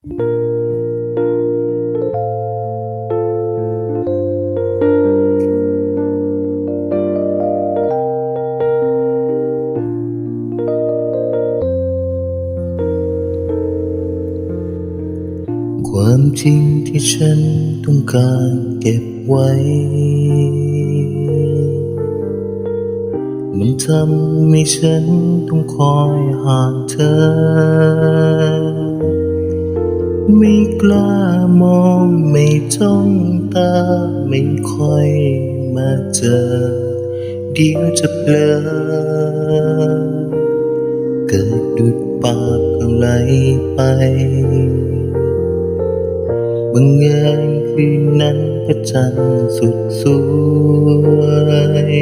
ความจริงที่ฉันต้องการเก็บไว้ มันทำให้ฉันต้องคอยห่างเธอ ไม่กล้ามองไม่จ้องตาไม่ค่อยมาเจอ เดี๋ยวจะเผลอเกิดดุดปากก็ไหลไป บังเอิญคืนนั้นพระจันทร์สุดสวย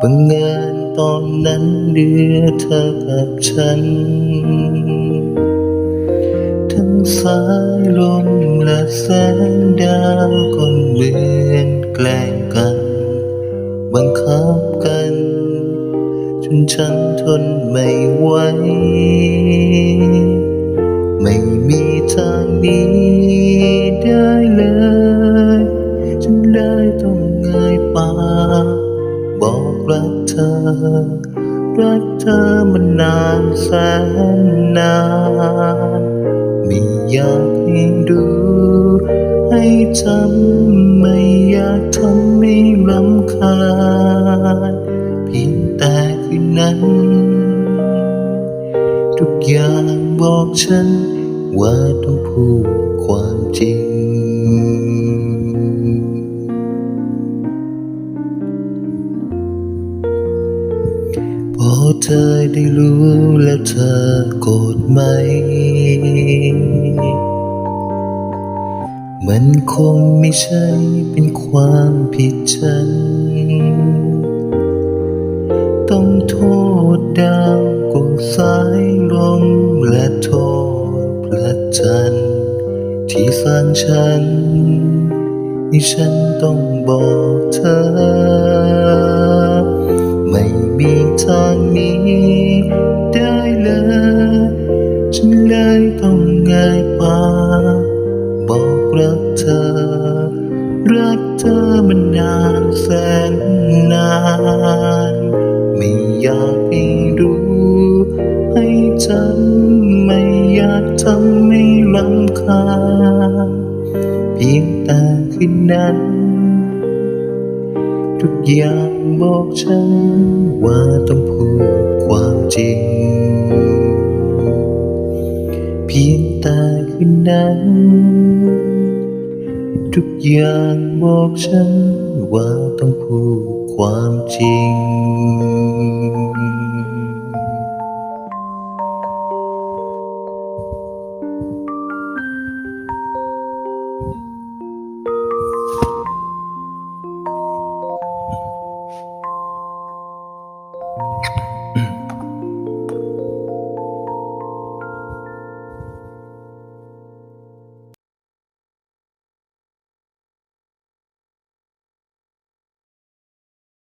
บังเอิญตอนนั้นเหลือเธอกับฉัน สายลมและแสงดาวก็เหมือนแกล้งกัน บังคับกัน จนฉันทนไม่ไหว ไม่มีทางนี้ได้เลย ฉันเลยต้องเงยปากบอกรักเธอ รักเธอมานานแสนนาน อยากให้ดูให้จำไม่อยากทำให้รำคาญเพียงแต่คืนนั้น ทุกอย่างบอกฉันว่าต้องพูดความจริง เธอได้รู้แล้วเธอโกรธไหม มันคงไม่ใช่เป็นความผิดฉัน ต้องโทษดาวกงสายลมและโทษพระจันทร์ที่สร้างฉันให้ฉันต้องบอกเธอ งเงยปาบอกรักเธอ รักเธอมานนานแสนนาน ไม่อยากให้รู้ ให้จำไม่อยากทำให้รำคาญเพียงแต่คืนนั้นทุกอย่างบอกฉันว่าต้องพูดความจริง เพียง คืนนั้น ทุกอย่างบอกฉันว่าต้องพูดความจริง